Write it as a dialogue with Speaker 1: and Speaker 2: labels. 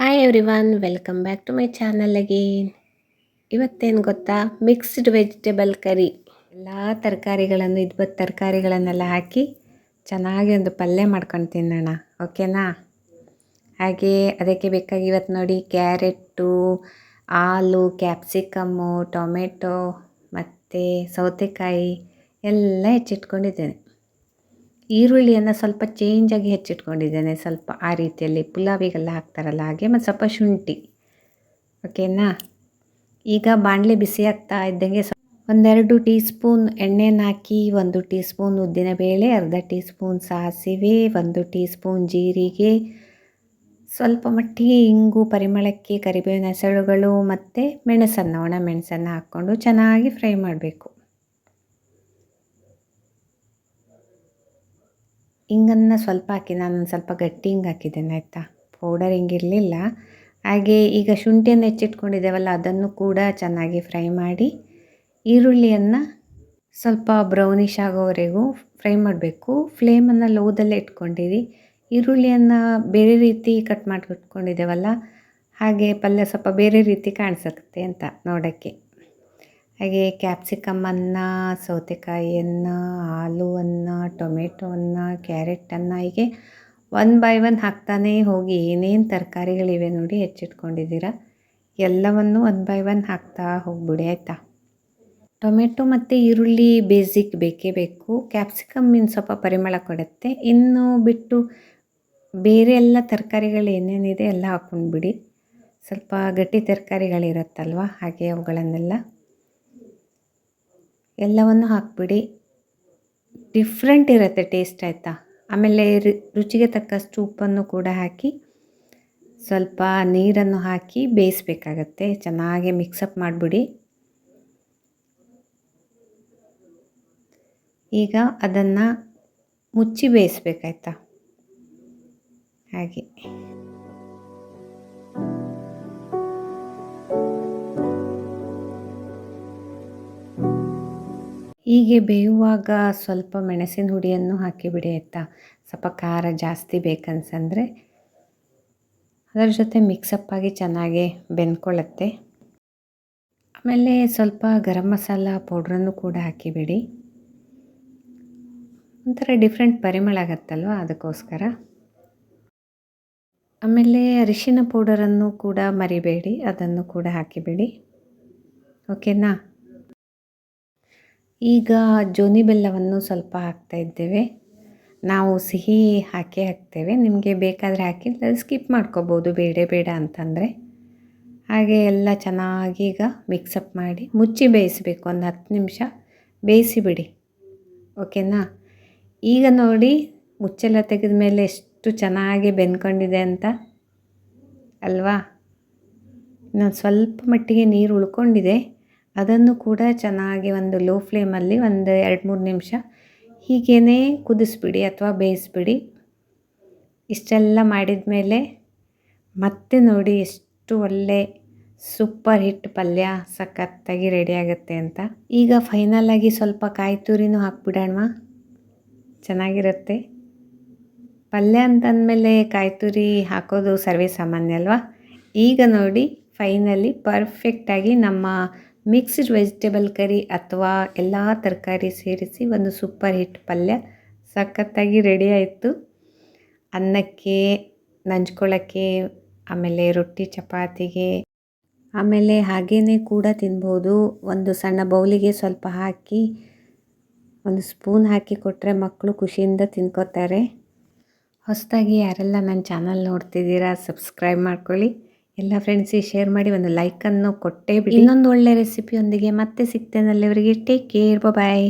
Speaker 1: Hi everyone welcome back to my channel again ಇವತ್ತೇನು ಗೊತ್ತಾ? Mixed vegetable ಕರಿ ಎಲ್ಲ ತರಕಾರಿಗಳನ್ನು ಇದ್ಬತ್ತು ತರಕಾರಿಗಳನ್ನೆಲ್ಲ ಹಾಕಿ ಚೆನ್ನಾಗಿ ಒಂದು ಪಲ್ಯ ಮಾಡ್ಕೊಂಡು ತಿನ್ನೋಣ. ಓಕೆನಾ ಹಾಗೆ ಅದಕ್ಕೆ ಬೇಕಾಗಿ ಇವತ್ತು ನೋಡಿ ಕ್ಯಾರೆಟು ಆಲೂ ಕ್ಯಾಪ್ಸಿಕಮ್ಮು, ಟೊಮೆಟೊ ಮತ್ತು ಸೌತೆಕಾಯಿ ಎಲ್ಲ ಹೆಚ್ಚಿಟ್ಕೊಂಡಿದ್ದೇನೆ. ಈರುಳ್ಳಿಯನ್ನು ಸ್ವಲ್ಪ ಚೇಂಜಾಗಿ ಹೆಚ್ಚಿಟ್ಕೊಂಡಿದ್ದೇನೆ. ಸ್ವಲ್ಪ ಆ ರೀತಿಯಲ್ಲಿ ಪುಲಾವಿಗೆಲ್ಲ ಹಾಕ್ತಾರಲ್ಲ ಹಾಗೆ, ಮತ್ತು ಸ್ವಲ್ಪ ಶುಂಠಿ. ಓಕೆನಾ ಈಗ ಬಾಣಲೆ ಬಿಸಿ ಆಗ್ತಾ ಇದ್ದಂಗೆ ಒಂದೆರಡು ಟೀ ಸ್ಪೂನ್ ಎಣ್ಣೆನ ಹಾಕಿ, ಒಂದು ಟೀ ಸ್ಪೂನ್ ಉದ್ದಿನಬೇಳೆ, ಅರ್ಧ ಟೀ ಸ್ಪೂನ್ ಸಾಸಿವೆ, ಒಂದು ಟೀ ಸ್ಪೂನ್ ಜೀರಿಗೆ, ಸ್ವಲ್ಪ ಮಟ್ಟಿಗೆ ಇಂಗು, ಪರಿಮಳಕ್ಕೆ ಕರಿಬೇವಿನ ಹೆಸರುಗಳು ಮತ್ತು ಮೆಣಸನ್ನು, ಒಣ ಮೆಣಸನ್ನು ಹಾಕ್ಕೊಂಡು ಚೆನ್ನಾಗಿ ಫ್ರೈ ಮಾಡಬೇಕು. ಹಿಂಗನ್ನು ಸ್ವಲ್ಪ ಹಾಕಿ, ನಾನು ಸ್ವಲ್ಪ ಗಟ್ಟಿ ಹಿಂಗೆ ಹಾಕಿದ್ದೇನೆ, ಆಯಿತಾ? ಪೌಡರ್ ಹಿಂಗಿರಲಿಲ್ಲ ಹಾಗೆ ಈಗ ಶುಂಠಿಯನ್ನು ಹೆಚ್ಚಿಟ್ಕೊಂಡಿದ್ದೇವಲ್ಲ, ಅದನ್ನು ಕೂಡ ಚೆನ್ನಾಗಿ ಫ್ರೈ ಮಾಡಿ, ಈರುಳ್ಳಿಯನ್ನು ಸ್ವಲ್ಪ ಬ್ರೌನಿಷ್ ಆಗೋವರೆಗೂ ಫ್ರೈ ಮಾಡಬೇಕು. ಫ್ಲೇಮನ್ನು ಲೋದಲ್ಲೇ ಇಟ್ಕೊಂಡಿರಿ. ಈರುಳ್ಳಿಯನ್ನು ಬೇರೆ ರೀತಿ ಕಟ್ ಮಾಡಿ ಇಟ್ಕೊಂಡಿದ್ದೇವಲ್ಲ ಹಾಗೆ ಪಲ್ಯ ಸ್ವಲ್ಪ ಬೇರೆ ರೀತಿ ಕಾಣಿಸುತ್ತೆ ಅಂತ ನೋಡೋಕ್ಕೆ. ಹಾಗೆ ಅನ್ನ ಸೌತೆಕಾಯಿಯನ್ನು ಆಲೂವನ್ನು ಕ್ಯಾರೆಟ್ ಕ್ಯಾರೆಟನ್ನು ಹೀಗೆ ಒನ್ ಬೈ ಒನ್ ಹಾಕ್ತಾನೆ ಹೋಗಿ ಏನೇನು ತರಕಾರಿಗಳಿವೆ ನೋಡಿ ಹೆಚ್ಚಿಟ್ಕೊಂಡಿದ್ದೀರ ಎಲ್ಲವನ್ನು ಒನ್ ಬೈ ಒನ್ ಹಾಕ್ತಾ ಹೋಗ್ಬಿಡಿ, ಆಯಿತಾ? ಟೊಮೆಟೊ ಮತ್ತು ಈರುಳ್ಳಿ ಬೇಸಿಕ್ ಬೇಕೇ ಬೇಕು. ಕ್ಯಾಪ್ಸಿಕಮ್ ಇನ್ನು ಸ್ವಲ್ಪ ಪರಿಮಳ ಕೊಡುತ್ತೆ. ಇನ್ನು ಬಿಟ್ಟು ಬೇರೆ ಎಲ್ಲ ತರಕಾರಿಗಳು ಏನೇನಿದೆ ಎಲ್ಲ ಹಾಕ್ಕೊಂಡ್ಬಿಡಿ. ಸ್ವಲ್ಪ ಗಟ್ಟಿ ತರಕಾರಿಗಳಿರುತ್ತಲ್ವ? ಹಾಗೆ ಅವುಗಳನ್ನೆಲ್ಲ ಎಲ್ಲವನ್ನು ಹಾಕ್ಬಿಡಿ. ಡಿಫ್ರೆಂಟ್ ಇರುತ್ತೆ ಟೇಸ್ಟ್ ಆಯಿತಾ? ಆಮೇಲೆ ರುಚಿಗೆ ತಕ್ಕಷ್ಟು ಉಪ್ಪನ್ನು ಕೂಡ ಹಾಕಿ, ಸ್ವಲ್ಪ ನೀರನ್ನು ಹಾಕಿ ಬೇಯಿಸ್ಬೇಕಾಗತ್ತೆ. ಚೆನ್ನಾಗಿ ಮಿಕ್ಸಪ್ ಮಾಡಿಬಿಡಿ. ಈಗ ಅದನ್ನು ಮುಚ್ಚಿ ಬೇಯಿಸ್ಬೇಕಾಯ್ತಾ? ಹಾಗೆ. ಹೀಗೆ ಬೇಯುವಾಗ ಸ್ವಲ್ಪ ಮೆಣಸಿನ ಹುಡಿಯನ್ನು ಹಾಕಿಬಿಡಿ ಆಯಿತಾ? ಸ್ವಲ್ಪ ಖಾರ ಜಾಸ್ತಿ ಬೇಕನ್ಸಂದರೆ. ಅದರ ಜೊತೆ ಮಿಕ್ಸಪ್ ಆಗಿ ಚೆನ್ನಾಗಿ ಬೆಂದ್ಕೊಳ್ಳುತ್ತೆ. ಆಮೇಲೆ ಸ್ವಲ್ಪ ಗರಂ ಮಸಾಲ ಪೌಡ್ರನ್ನು ಕೂಡ ಹಾಕಿಬಿಡಿ. ಒಂಥರ ಡಿಫ್ರೆಂಟ್ ಪರಿಮಳ ಆಗತ್ತಲ್ವ ಅದಕ್ಕೋಸ್ಕರ. ಆಮೇಲೆ ಅರಿಶಿನ ಪೌಡರನ್ನು ಕೂಡ ಮರಿಬೇಡಿ, ಅದನ್ನು ಕೂಡ ಹಾಕಿಬಿಡಿ. ಓಕೆನಾ ಈಗ ಜೋನಿ ಬೆಲ್ಲವನ್ನು ಸ್ವಲ್ಪ ಹಾಕ್ತಾ ಇದ್ದೇವೆ. ನಾವು ಸಿಹಿ ಹಾಕಿ ಹಾಕ್ತೇವೆ. ನಿಮಗೆ ಬೇಕಾದರೆ ಹಾಕಿ ಸ್ಕಿಪ್ ಮಾಡ್ಕೋಬೋದು, ಬೇಡ ಬೇಡ ಅಂತಂದರೆ. ಹಾಗೆ ಎಲ್ಲ ಚೆನ್ನಾಗಿ ಈಗ ಮಿಕ್ಸಪ್ ಮಾಡಿ, ಮುಚ್ಚಿ ಬೇಯಿಸಬೇಕು, ಒಂದು ಹತ್ತು ನಿಮಿಷ ಬೇಯಿಸಿಬಿಡಿ. ಓಕೆನಾ? ಈಗ ನೋಡಿ, ಮುಚ್ಚೆಲ್ಲ ತೆಗೆದ ಮೇಲೆ ಎಷ್ಟು ಚೆನ್ನಾಗಿ ಬೆಂದ್ಕೊಂಡಿದೆ ಅಂತ. ಅಲ್ವಾ? ನಾನು ಸ್ವಲ್ಪ ಮಟ್ಟಿಗೆ ನೀರು ಉಳ್ಕೊಂಡಿದೆ. ಅದನ್ನು ಕೂಡ ಚೆನ್ನಾಗಿ ಒಂದು ಲೋ ಫ್ಲೇಮಲ್ಲಿ ಒಂದು ಎರಡು ಮೂರು ನಿಮಿಷ ಹೀಗೇ ಕುದಿಸ್ಬಿಡಿ ಅಥವಾ ಬೇಯಿಸ್ಬಿಡಿ. ಇಷ್ಟೆಲ್ಲ ಮಾಡಿದ ಮೇಲೆ ಮತ್ತೆ ನೋಡಿ ಎಷ್ಟು ಒಳ್ಳೆ ಸೂಪರ್ ಹಿಟ್ ಪಲ್ಯ ಸಖತ್ತಾಗಿ ರೆಡಿ ಆಗುತ್ತೆ ಅಂತ. ಈಗ ಫೈನಲಾಗಿ ಸ್ವಲ್ಪ ಕಾಯಿ ತುರಿನೂ ಹಾಕ್ಬಿಡೋಣ. ಚೆನ್ನಾಗಿರುತ್ತೆ. ಪಲ್ಯ ಅಂತಂದಮೇಲೆ ಕಾಯಿ ತುರಿ ಹಾಕೋದು ಸರ್ವೇ ಸಾಮಾನ್ಯ ಅಲ್ವಾ? ಈಗ ನೋಡಿ ಫೈನಲಿ ಪರ್ಫೆಕ್ಟಾಗಿ ನಮ್ಮ ಮಿಕ್ಸ್ಡ್ ವೆಜಿಟೇಬಲ್ ಕರಿ ಅಥವಾ ಎಲ್ಲ ತರಕಾರಿ ಸೇರಿಸಿ ಒಂದು ಸೂಪರ್ ಹಿಟ್ ಪಲ್ಯ ಸಖತ್ತಾಗಿ ರೆಡಿ ಆಯಿತು. ಅನ್ನಕ್ಕೆ ನಂಚ್ಕೊಳ್ಳೋಕ್ಕೆ ಆಮೇಲೆ ರೊಟ್ಟಿ ಚಪಾತಿಗೆ, ಆಮೇಲೆ ಹಾಗೇ ಕೂಡ ತಿನ್ಬೋದು. ಒಂದು ಸಣ್ಣ ಬೌಲಿಗೆ ಸ್ವಲ್ಪ ಹಾಕಿ, ಒಂದು ಸ್ಪೂನ್ ಹಾಕಿ ಕೊಟ್ಟರೆ ಮಕ್ಕಳು ಖುಷಿಯಿಂದ ತಿನ್ಕೋತಾರೆ. ಹೊಸದಾಗಿ ಯಾರೆಲ್ಲ ನನ್ನ ಚಾನಲ್ ನೋಡ್ತಿದ್ದೀರಾ, ಸಬ್ಸ್ಕ್ರೈಬ್ ಮಾಡ್ಕೊಳ್ಳಿ. ಎಲ್ಲ ಫ್ರೆಂಡ್ಸಿಗೆ ಶೇರ್ ಮಾಡಿ ಒಂದು ಲೈಕನ್ನು ಕೊಟ್ಟೇ ಬಿಡಿ. ಇನ್ನೊಂದು ಒಳ್ಳೆ ರೆಸಿಪಿಯೊಂದಿಗೆ ಮತ್ತೆ ಸಿಗ್ತೇನೆ ಅಲ್ಲಿವರೆಗೆ. Take care bye